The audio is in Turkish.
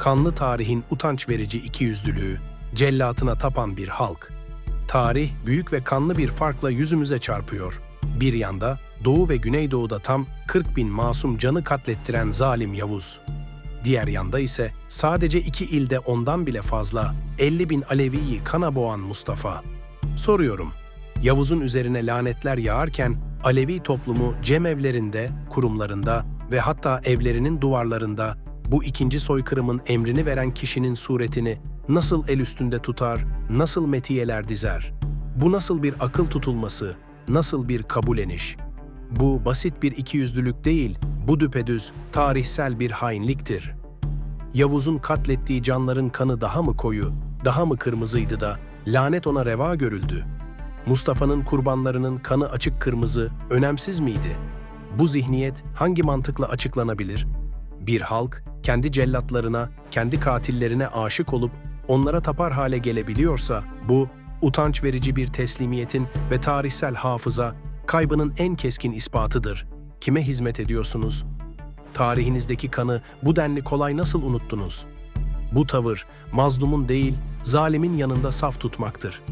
kanlı tarihin utanç verici ikiyüzlülüğü, cellatına tapan bir halk. Tarih büyük ve kanlı bir farkla yüzümüze çarpıyor. Bir yanda Doğu ve Güneydoğu'da tam 40 bin masum canı katlettiren zalim Yavuz. Diğer yanda ise sadece iki ilde ondan bile fazla 50 bin Alevi'yi kana boğan Mustafa. Soruyorum, Yavuz'un üzerine lanetler yağarken Alevi toplumu cemevlerinde, kurumlarında ve hatta evlerinin duvarlarında bu ikinci soykırımın emrini veren kişinin suretini nasıl el üstünde tutar, nasıl metiyeler dizer? Bu nasıl bir akıl tutulması, nasıl bir kabulleniş? Bu basit bir ikiyüzlülük değil, bu düpedüz tarihsel bir hainliktir. Yavuz'un katlettiği canların kanı daha mı koyu, daha mı kırmızıydı da lanet ona reva görüldü? Mustafa'nın kurbanlarının kanı açık kırmızı, önemsiz miydi? Bu zihniyet hangi mantıkla açıklanabilir? Bir halk kendi cellatlarına, kendi katillerine aşık olup onlara tapar hale gelebiliyorsa bu utanç verici bir teslimiyetin ve tarihsel hafıza kaybının en keskin ispatıdır. Kime hizmet ediyorsunuz? Tarihinizdeki kanı bu denli kolay nasıl unuttunuz? Bu tavır mazlumun değil, zalimin yanında saf tutmaktır.